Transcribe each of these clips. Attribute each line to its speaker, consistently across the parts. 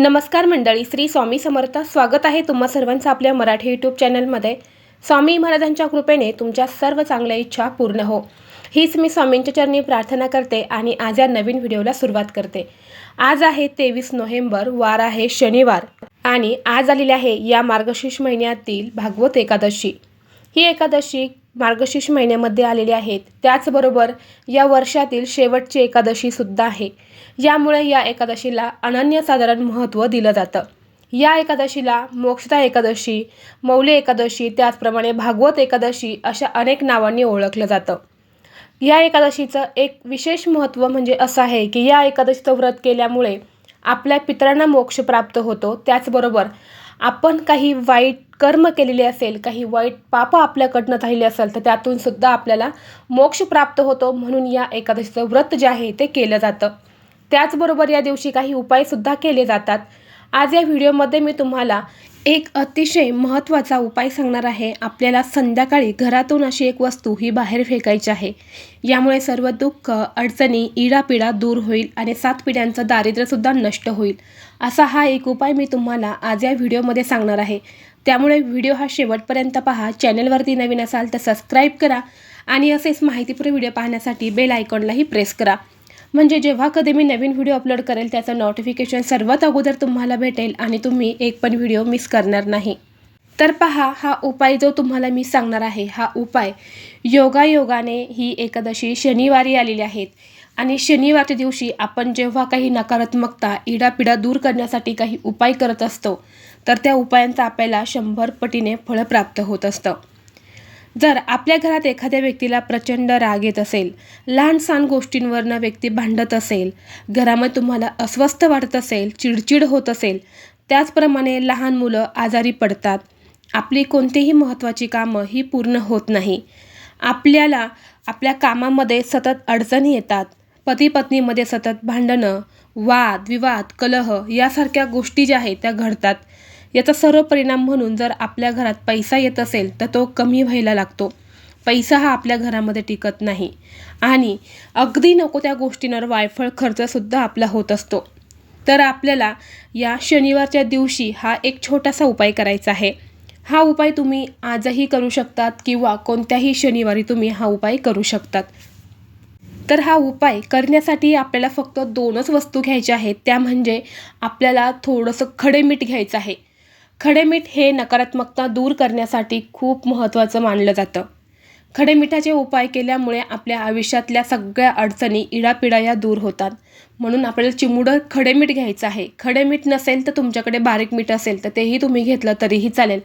Speaker 1: नमस्कार मंडळी श्री स्वामी समर्थ. स्वागत आहे तुम्हा सर्वांचं आपल्या मराठी यूट्यूब चॅनलमध्ये स्वामी महाराजांच्या कृपेने तुमच्या सर्व चांगल्या इच्छा पूर्ण हो. हीच मी स्वामींच्या चरणी प्रार्थना करते आणि आज या नवीन व्हिडिओला सुरुवात करते. आज आहे तेवीस नोव्हेंबर वार आहे शनिवार आणि आज आलेली आहे या मार्गशीर्ष महिन्यातील भागवत एकादशी. ही एकादशी मार्गशीर्ष महिन्यामध्ये आलेले आहेत. त्याचबरोबर या वर्षातील शेवटची एकादशी सुद्धा आहे. यामुळे या एकादशीला अनन्यसाधारण महत्त्व दिलं जातं. या एकादशीला मोक्षदा एकादशी मौली एकादशी त्याचप्रमाणे भागवत एकादशी अशा अनेक नावांनी ओळखलं जातं. या एकादशीचं एक विशेष महत्त्व म्हणजे असं आहे की या एकादशीचं व्रत केल्यामुळे आपल्या पितरांना मोक्ष प्राप्त होतो. त्याचबरोबर आपण काही वाईट कर्म केलेले असेल काही वाईट पाप आपल्याकडनं झालेली असेल तर त्यातून सुद्धा आपल्याला मोक्ष प्राप्त होतो म्हणून या एकादशीचं व्रत जे आहे ते केलं जातं. त्याचबरोबर या दिवशी काही उपायसुद्धा केले जातात. आज या व्हिडिओमध्ये मी तुम्हाला एक अतिशय महत्त्वाचा उपाय सांगणार आहे. आपल्याला संध्याकाळी घरातून अशी एक वस्तू ही बाहेर फेकायची आहे. यामुळे सर्व दुःख अडचणी इडापिडा दूर होईल आणि सात पिढ्यांचं दारिद्र्यसुद्धा नष्ट होईल. असा हा एक उपाय मी तुम्हाला आज या व्हिडिओमध्ये सांगणार आहे. त्यामुळे व्हिडिओ हा शेवटपर्यंत पहा. चॅनलवरती नवीन असाल तर सबस्क्राईब करा आणि असेच माहितीपूर्ण व्हिडिओ पाहण्यासाठी बेल आयकॉनलाही प्रेस करा. म्हणजे जेव्हा कधी मी नवीन व्हिडिओ अपलोड करेल त्याचं नोटिफिकेशन सर्वात अगोदर तुम्हाला भेटेल आणि तुम्ही एक पण व्हिडिओ मिस करणार नाही. तर पहा हा उपाय जो तुम्हाला मी सांगणार आहे हा उपाय. योगायोगाने ही एकादशी शनिवारी आलेली आहेत आणि शनिवारच्या दिवशी आपण जेव्हा काही नकारात्मकता इडापिडा दूर करण्यासाठी काही उपाय करत असतो तर त्या उपायांचा आपल्याला शंभर पटीने फळ प्राप्त होत असतं. जर आपल्या घरात एखाद्या व्यक्तीला प्रचंड राग येत असेल लहानसहान गोष्टींवरनं व्यक्ती भांडत असेल घरामध्ये तुम्हाला अस्वस्थ वाटत असेल चिडचिड होत असेल त्याचप्रमाणे लहान मुलं आजारी पडतात. आपली कोणतीही महत्त्वाची कामं ही पूर्ण होत नाही. आपल्याला आपल्या कामामध्ये सतत अडचणी येतात. पती पत्नीमध्ये सतत भांडणं वाद विवाद कलह यासारख्या गोष्टी ज्या आहेत त्या घडतात. याचा सर्व परिणाम म्हणून जर आपल्या घरात पैसा येत असेल तर तो कमी व्हायला लागतो. पैसा हा आपल्या घरामध्ये टिकत नाही. आणि अगदी नको त्या गोष्टींवर वायफळ खर्चसुद्धा आपला होत असतो. तर आपल्याला या शनिवारच्या दिवशी हा एक छोटासा उपाय करायचा आहे. हा उपाय तुम्ही आजही करू शकतात किंवा कोणत्याही शनिवारी तुम्ही हा उपाय करू शकतात. तर हा उपाय करण्यासाठी आपल्याला फक्त दोनच वस्तू घ्यायच्या आहेत. त्या म्हणजे आपल्याला थोडंसं खडे मीठ घ्यायचं आहे. खडे मीठ हे नकारात्मकता दूर करण्यासाठी खूप महत्त्वाचं मानलं जातं. खडे मिठाचे उपाय केल्यामुळे आपल्या आयुष्यातल्या सगळ्या अडचणी इडापिडा या दूर होतात. म्हणून आपल्याला चिमुडं खडे मीठ घ्यायचं आहे. खडे मीठ नसेल तर तुमच्याकडे बारीक मीठ असेल तर तेही तुम्ही घेतलं तरीही चालेल.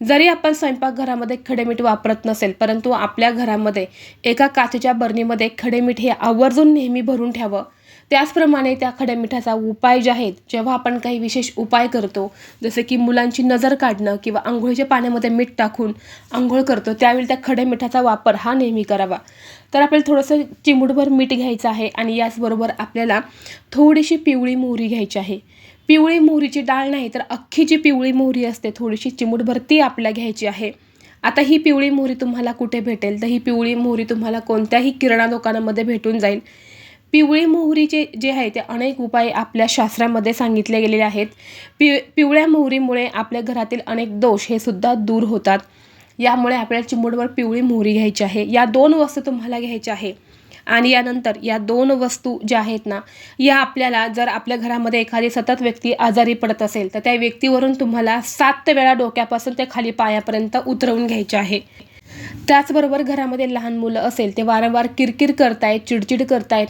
Speaker 1: जरी आपण स्वयंपाकघरामध्ये खडे मीठ वापरत नसेल परंतु आपल्या घरामध्ये एका काचेच्या बरणीमध्ये खडे मीठ हे आवर्जून नेहमी भरून ठेवावं. त्याचप्रमाणे त्या खड्या मिठाचा उपाय जे आहेत जेव्हा आपण काही विशेष उपाय करतो जसं की मुलांची नजर काढणं किंवा आंघोळीच्या पाण्यामध्ये मीठ टाकून आंघोळ करतो त्यावेळी त्या खड्या मिठाचा वापर हा नेहमी करावा. तर आपल्याला थोडंसं चिमूटभर मीठ घ्यायचं आहे आणि याचबरोबर आपल्याला थोडीशी पिवळी मोहरी घ्यायची आहे. पिवळी मोहरीची डाळ नाही तर अख्खी जी पिवळी मोहरी असते थोडीशी चिमूटभर ती आपल्याला घ्यायची आहे. आता ही पिवळी मोहरी तुम्हाला कुठे भेटेल? तर ही पिवळी मोहरी तुम्हाला कोणत्याही किराणा दुकानामध्ये भेटून जाईल. पिवळी मोहरीचे जे आहे ते अनेक उपाय आपल्या शास्त्रामध्ये सांगितले गेलेले आहेत. पि पिवळ्या मोहरीमुळे आपल्या घरातील अनेक दोष हे सुद्धा दूर होतात. यामुळे आपल्याला चिमूटभर पिवळी मोहरी घ्यायची आहे. या दोन वस्तू तुम्हाला घ्यायच्या आहे. आणि यानंतर या दोन वस्तू ज्या आहेत ना या आपल्याला जर आपल्या घरामध्ये एखादी सतत व्यक्ती आजारी पडत असेल तर त्या व्यक्तीवरून तुम्हाला सात वेळा डोक्यापासून ते खाली पायापर्यंत उतरवून घ्यायचे आहे. त्याचबरोबर घरामध्ये लहान मुलं असेल ते वारंवार किरकिर करतायत चिडचिड करतायत.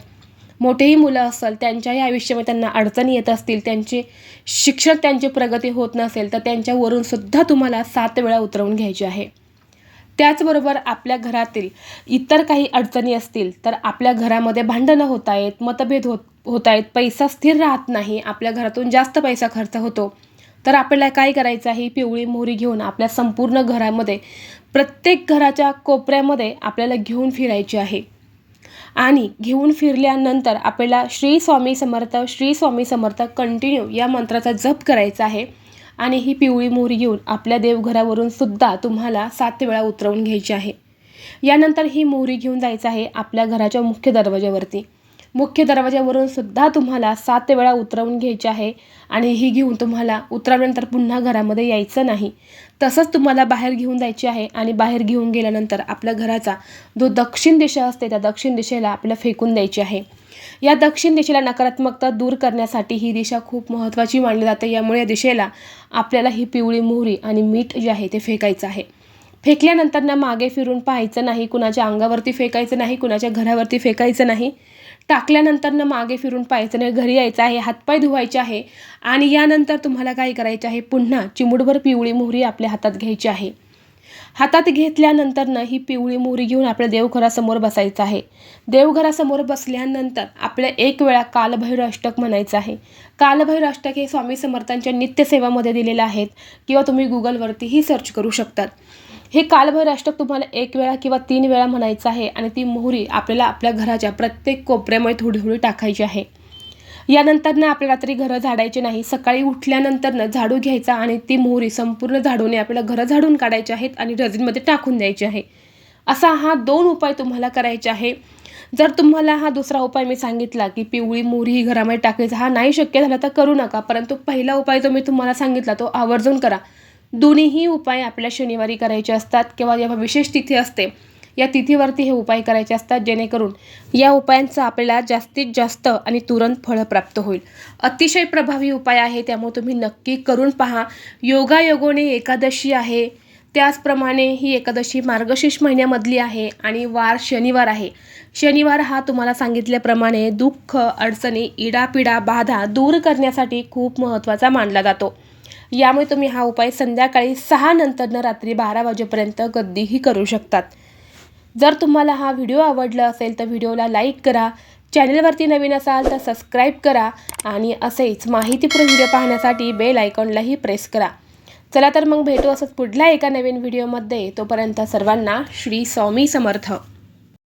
Speaker 1: मोठेही मुलं असेल त्यांच्याही आयुष्यामध्ये त्यांना अडचणी येत असतील त्यांचे शिक्षण त्यांची प्रगती होत नसेल तर त्यांच्यावरून सुद्धा तुम्हाला सात वेळा उतरवून घ्यायची आहे. त्याचबरोबर आपल्या घरातील इतर काही अडचणी असतील तर आपल्या घरामध्ये भांडणं होत आहेत मतभेद होत होत आहेत पैसा स्थिर राहत नाही आपल्या घरातून जास्त पैसा खर्च होतो तर आपल्याला काय करायचं आहे? पिवळी मोहरी घेऊन आपल्या संपूर्ण घरामध्ये प्रत्येक घराच्या कोपऱ्यामध्ये आपल्याला घेऊन फिरायची आहे. आणि घेऊन फिरल्यानंतर आपल्याला श्री स्वामी समर्थ श्री स्वामी समर्थ कंटिन्यू या मंत्राचा जप करायचा आहे. आणि ही पिवळी मोहरी घेऊन आपल्या देवघरावरून सुद्धा तुम्हाला सात वेळा उतरवून घ्यायची आहे. यानंतर ही मोहरी घेऊन जायचं आहे आपल्या घराच्या मुख्य दरवाज्यावरती. मुख्य दरवाज्यावरून सुद्धा तुम्हाला सात वेळा उतरवून घ्यायची आहे आणि ही घेऊन तुम्हाला उतरवल्यानंतर पुन्हा घरामध्ये यायचं नाही. तसंच तुम्हाला बाहेर घेऊन जायची आहे आणि बाहेर घेऊन गेल्यानंतर आपल्या घराचा जो दक्षिण दिशा असते त्या दक्षिण दिशेला आपल्याला फेकून द्यायची आहे. या दक्षिण दिशेला नकारात्मकता दूर करण्यासाठी ही दिशा खूप महत्त्वाची मानली जाते. यामुळे या दिशेला आपल्याला ही पिवळी मोहरी आणि मीठ जे आहे ते फेकायचं आहे. फेकल्यानंतर ना मागे फिरून पाहायचं नाही कुणाच्या अंगावरती फेकायचं नाही कुणाच्या घरावरती फेकायचं नाही. टाकल्यानंतर ना मागे फिरून पाहायचं नाही घरी यायचं आहे हातपाय धुवायचे आहे आणि यानंतर तुम्हाला काय करायचे आहे पुन्हा चिमुडभर पिवळी मोहरी आपल्या हातात घ्यायची आहे. हातात घेतल्यानंतर ना ही पिवळी मोहरी घेऊन आपल्या देवघरासमोर बसायचं आहे. देवघरासमोर बसल्यानंतर आपल्या एक वेळा कालभैरव अष्टक म्हणायचं आहे. कालभैरव अष्टक हे स्वामी समर्थांच्या नित्यसेवामध्ये दिलेलं आहेत किंवा तुम्ही गुगलवरतीही सर्च करू शकतात. हे कालभर अष्टक तुम्हाला एक वेळा किंवा तीन वेळा म्हणायचं आहे आणि ती मोहरी आपल्याला आपल्या घराच्या प्रत्येक कोपऱ्यामुळे थोडी थोडी टाकायची आहे. यानंतर ना आपल्या रात्री घरं झाडायचे नाही. सकाळी उठल्यानंतर ना झाडू घ्यायचा आणि ती मोहरी संपूर्ण झाडूने आपल्याला घरं झाडून काढायची आहेत आणि डस्टबिनमध्ये टाकून द्यायची आहे. असा हा दोन उपाय तुम्हाला करायचे आहे. जर तुम्हाला हा दुसरा उपाय मी सांगितला की पिवळी मोहरी ही घरामध्ये टाकायचा हा नाही शक्य झाला तर करू नका. परंतु पहिला उपाय जो मी तुम्हाला सांगितला तो आवर्जून करा. दोन्हीही उपाय आपल्या शनिवारी करायचे असतात किंवा जेव्हा विशेष तिथी असते या तिथीवरती हे उपाय करायचे असतात जेणेकरून या उपायांचा आपल्याला जास्तीत जास्त आणि तुरंत फळं प्राप्त होईल. अतिशय प्रभावी उपाय आहे त्यामुळे तुम्ही नक्की करून पहा. योगायोगोने एकादशी आहे. त्याचप्रमाणे ही एकादशी मार्गशीर्ष महिन्यामधली आहे आणि वार शनिवार आहे. शनिवार हा तुम्हाला सांगितल्याप्रमाणे दुःख अडचणी इडापिडा बाधा दूर करण्यासाठी खूप महत्त्वाचा मानला जातो. यामुळे तुम्ही हा उपाय संध्याकाळी सहा नंतरनं रात्री बारा वाजेपर्यंत कधीही करू शकतात. जर तुम्हाला हा व्हिडिओ आवडला असेल तर व्हिडिओला लाईक करा चॅनलवरती नवीन असाल तर सबस्क्राईब करा आणि असेच माहितीपूर्ण व्हिडिओ पाहण्यासाठी बेल आयकॉनलाही प्रेस करा. चला तर मग भेटू असंच पुढल्या एका नवीन व्हिडिओमध्ये. तोपर्यंत सर्वांना श्री स्वामी समर्थ.